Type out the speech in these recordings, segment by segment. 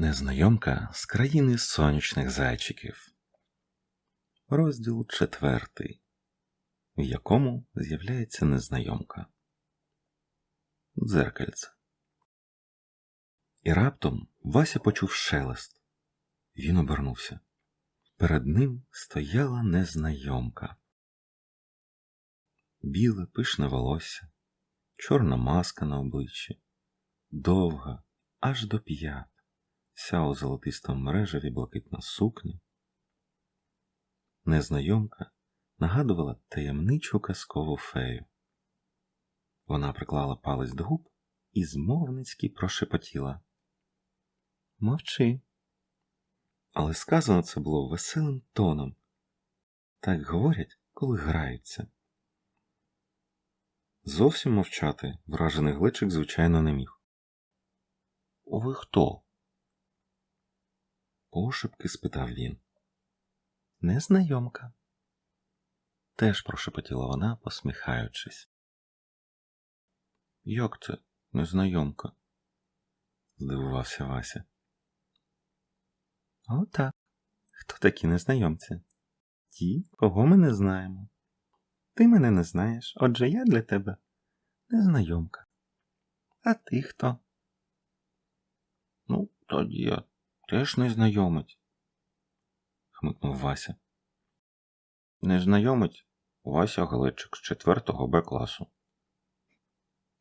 Незнайомка з країни сонячних зайчиків. Розділ четвертий, в якому з'являється незнайомка. Дзеркальце. І раптом Вася почув шелест. Він обернувся. Перед ним стояла незнайомка. Біле пишне волосся, чорна маска на обличчі, довга, аж до п'ят вся у золотистому мережеві блакитна сукня. Незнайомка нагадувала таємничу казкову фею. Вона приклала палець до губ і змовницьки прошепотіла. Мовчи. Але сказано це було веселим тоном. Так говорять, коли граються. Зовсім мовчати вражений глечик, звичайно, не міг. Ви хто? Пошепки спитав він. Незнайомка. Теж прошепотіла вона, посміхаючись. Як це незнайомка? здивувався Вася. Отак. Хто такі незнайомці? Ті, кого ми не знаємо. Ти мене не знаєш, отже я для тебе незнайомка. А ти хто? Ну, тоді я теж незнайомець, хмикнув Вася. Незнайомець Вася Глечик з 4 Б класу.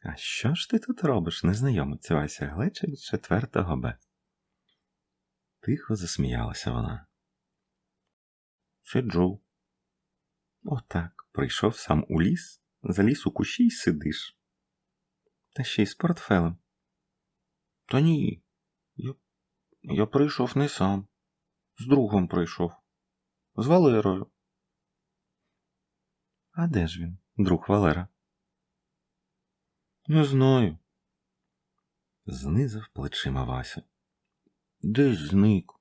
А що ж ти тут робиш, незнайомець Вася Глечик з 4 Б? Тихо засміялася вона. Сиджу. Отак, прийшов сам у ліс, заліз у кущі й сидиш. Та ще й з портфелем. Та ні, я прийшов не сам. З другом прийшов. З Валерою. А де ж він, друг Валера? Не знаю. Знизав плечима Вася. Десь зник.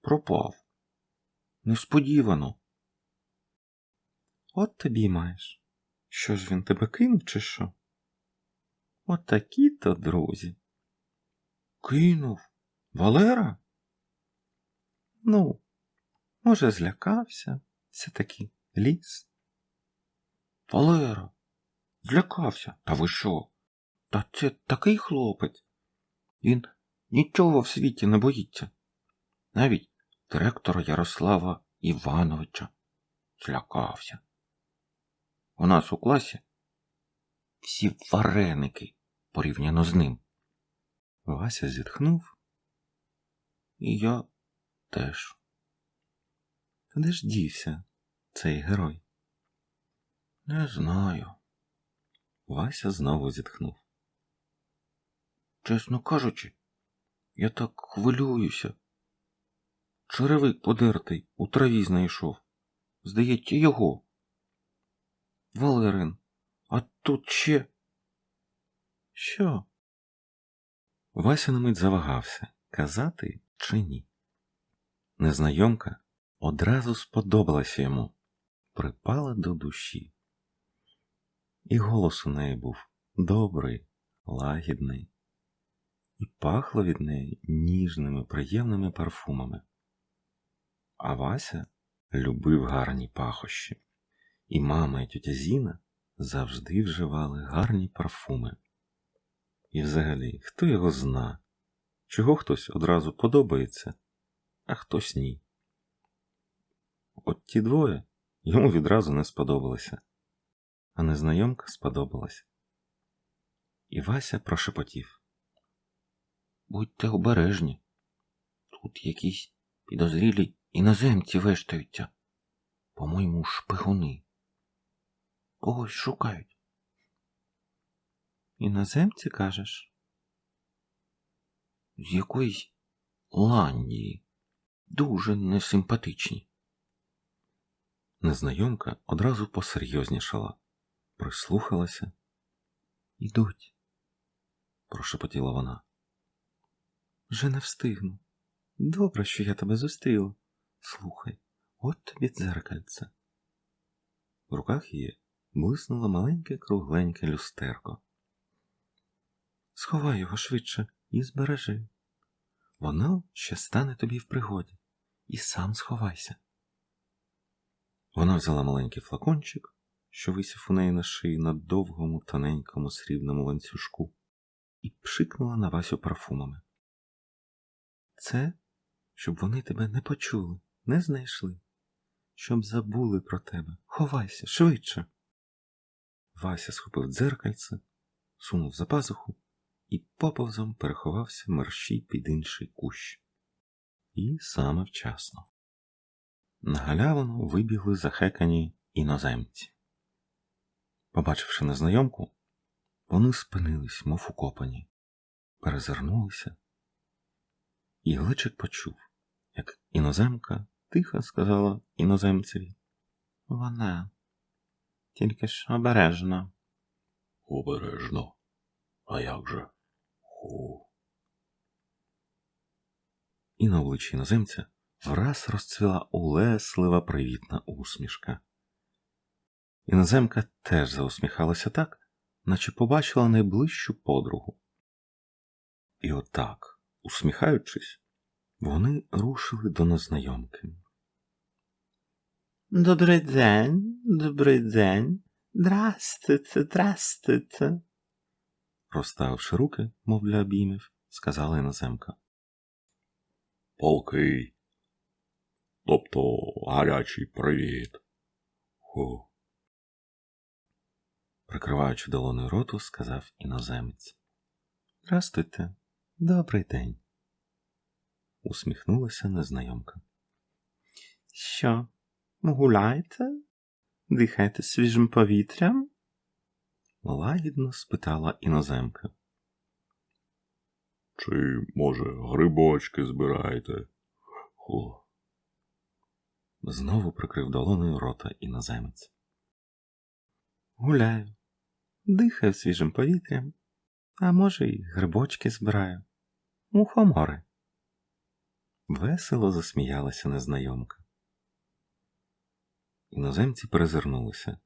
Пропав. Несподівано. От тобі маєш. Що ж він тебе кинув, чи що? От такі то друзі. Кинув. Валера? Ну, може, злякався, все таки ліс. Валера, злякався. Та ви що? Та це такий хлопець. Він нічого в світі не боїться. Навіть директора Ярослава Івановича злякався. У нас у класі всі вареники порівняно з ним. Вася зітхнув і я теж. Де ж дівся цей герой? Не знаю. Вася знову зітхнув. Чесно кажучи, я так хвилююся. Черевик подертий у траві знайшов. Здається, його. Валерин, а тут ще. Що? Вася на мить завагався казати чи ні. Незнайомка одразу сподобалася йому, припала до душі. І голос у неї був добрий, лагідний, і пахло від неї ніжними, приємними парфумами. А Вася любив гарні пахощі, і мама і тетя Зіна завжди вживали гарні парфуми. І взагалі, хто його зна, чого хтось одразу подобається, а хтось ні. От ті двоє йому відразу не сподобалися, а незнайомка сподобалась. І Вася прошепотів. Будьте обережні. Тут якісь підозрілі іноземці вештаються, по-моєму, шпигуни. Когось шукають. Іноземці кажеш? З якоїсь Ландії, дуже несимпатичні. Незнайомка одразу посерйознішала, прислухалася. Ідуть, прошепотіла вона. Вже не встигну. Добре, що я тебе зустріла. Слухай, от тобі дзеркальце. В руках її блиснуло маленьке кругленьке люстерко. Сховай його швидше і збережи. Воно ще стане тобі в пригоді, і сам сховайся. Вона взяла маленький флакончик, що висів у неї на шиї на довгому, тоненькому срібному ланцюжку, і пшикнула на Васю парфумами. Це, щоб вони тебе не почули, не знайшли, щоб забули про тебе. Ховайся швидше. Вася схопив дзеркальце, сунув за пазуху і поповзом переховався мерщій під інший кущ. І саме вчасно. На галявину вибігли захекані іноземці. Побачивши незнайомку, вони спинились, мов укопані, перезирнулися, і Гличик почув, як іноземка тихо сказала іноземцеві Вона тільки ж обережно. Обережно. А як же? Ху. І на обличчі іноземця враз розцвіла улеслива привітна усмішка. Іноземка теж заусміхалася так, наче побачила найближчу подругу. І отак, усміхаючись, вони рушили до незнайомки. Добрий день, добрий день. Здрастуйте, здрастуйте. Розставивши руки, мов для обіймів, сказала іноземка. Полкий. Тобто гарячий привіт. Ху. Прикриваючи долоною роту, сказав іноземець. Здрастуйте, добрий день. Усміхнулася незнайомка. Що, гуляєте? Дихаєте свіжим повітрям? Лагідно спитала іноземка. Чи, може, грибочки збираєте? Ху. Знову прикрив долоною рота іноземець. Гуляю, дихаю свіжим повітрям, а може, й грибочки збираю. Мухомори. Весело засміялася незнайомка. Іноземці перезирнулися.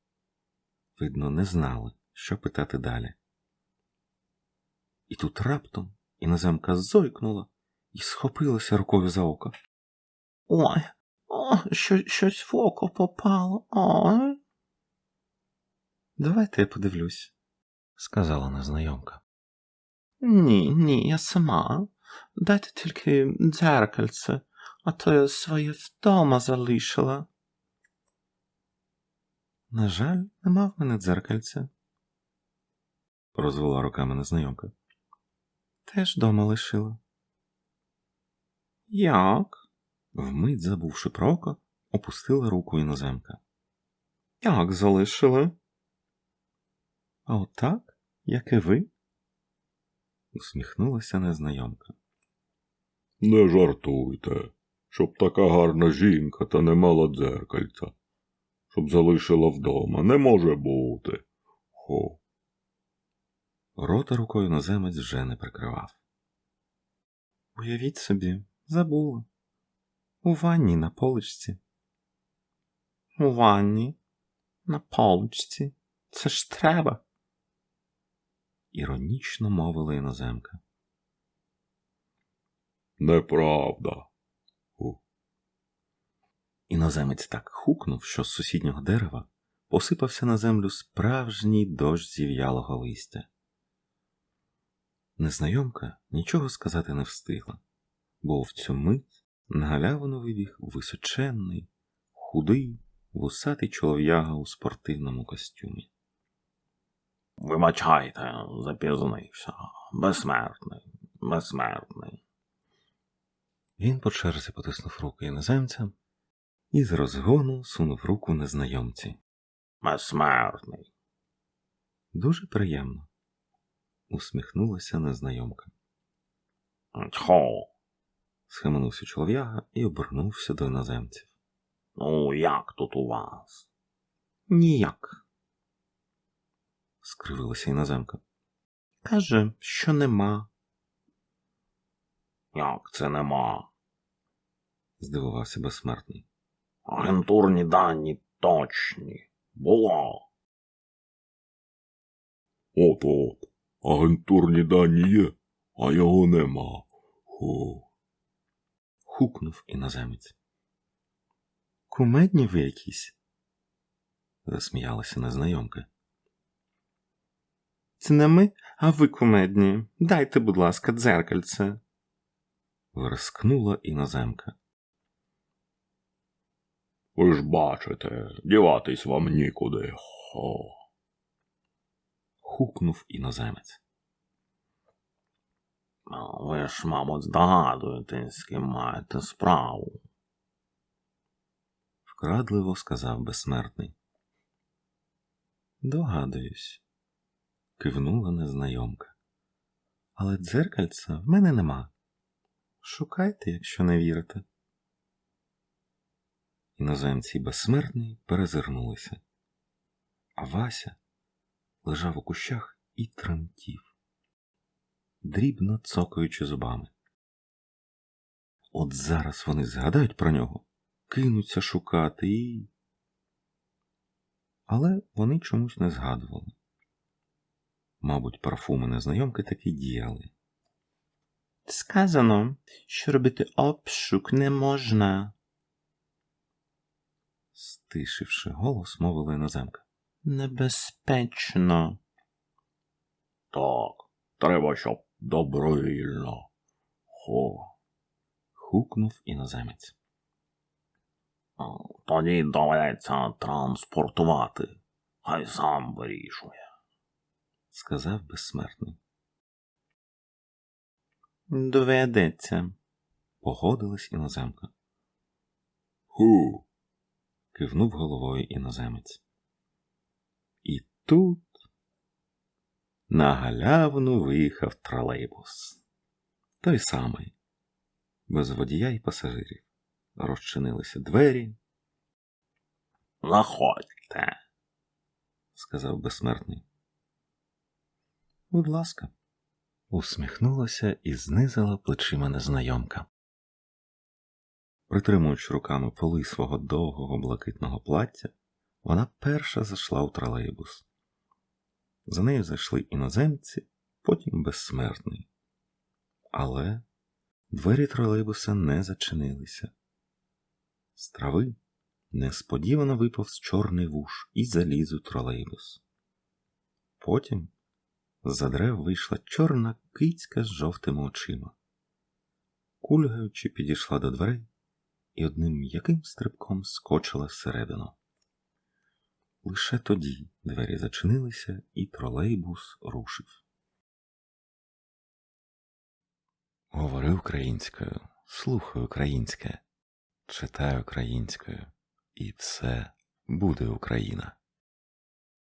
Видно, не знали, що питати далі. І тут раптом іноземка зойкнула і схопилася рукою за око. Ой, о, що, щось в око попало. Ой. Давайте я подивлюсь, сказала незнайомка. Ні, ні, я сама. Дайте тільки дзеркальце, а то я своє вдома залишила. На жаль, нема в мене дзеркальця, розвела руками незнайомка. Теж дома лишила. Як? Вмить забувши про око, опустила руку іноземка. Як залишили? А отак, як і ви? усміхнулася незнайомка. Не жартуйте, щоб така гарна жінка та не мала дзеркальця. Щоб залишила вдома, не може бути. Хо. Рота рукою наземець вже не прикривав. Уявіть собі, забула. У ванні на поличці. У ванні, на поличці. Це ж треба. Іронічно мовила іноземка. Неправда. Ху. Іноземець так хукнув, що з сусіднього дерева посипався на землю справжній дощ зів'ялого листя. Незнайомка нічого сказати не встигла, бо в цю мить на галявину вибіг височенний, худий, вусатий чолов'яга у спортивному костюмі. Вибачайте, запізнився. Безсмертний, безсмертний. Він по черзі потиснув руки іноземця і з розгону сунув руку незнайомці. Безсмертний. Дуже приємно, усміхнулася незнайомка. Тьхо. Схаменувся чолов'яга і обернувся до іноземців. Ну, як тут у вас? Ніяк. скривилася іноземка. Каже, що нема, Як це нема? здивувався безсмертний. Агентурні дані точні. Було. От от. Агентурні дані є, а його нема. Ху. хукнув іноземець. Кумедні ви якісь? засміялася незнайомка. Це не ми, а ви кумедні. Дайте, будь ласка, дзеркальце. Вирискнула іноземка. Ви ж бачите, діватись вам нікуди. Хо. Хукнув іноземець. Ви ж, мабуть, здогадуєтесь, з ким маєте справу. Вкрадливо сказав безсмертний. Догадуюсь, кивнула незнайомка. Але дзеркальця в мене нема. Шукайте, якщо не вірите. Іноземці безсмертний перезирнулися, а Вася лежав у кущах і тремтів, дрібно цокаючи зубами. От зараз вони згадають про нього, кинуться шукати і. Але вони чомусь не згадували. Мабуть, парфуми незнайомки таки діяли. Сказано, що робити обшук не можна. Стишивши голос, мовила іноземка. Небезпечно. Так, треба, щоб добровільно. Хо. Хукнув іноземець. Тоді доведеться транспортувати. Хай сам вирішує. сказав безсмертний. Доведеться, погодилась іноземка. Ху. кивнув головою іноземець. І тут на галявину виїхав тролейбус. Той самий, без водія і пасажирів. Розчинилися двері, Заходьте. сказав безсмертний. Будь ласка, усміхнулася і знизила плечима незнайомка. Притримуючи руками поли свого довгого блакитного плаття, вона перша зайшла у тролейбус. За нею зайшли іноземці, потім безсмертний. Але двері тролейбуса не зачинилися. З трави несподівано виповз чорний вуш і заліз у тролейбус. Потім з-за дерев вийшла чорна кицька з жовтими очима. Кульгаючи, підійшла до дверей і одним м'яким стрибком скочила всередину. Лише тоді двері зачинилися, і тролейбус рушив. Говори українською, слухай українське, читай українською, і все буде Україна.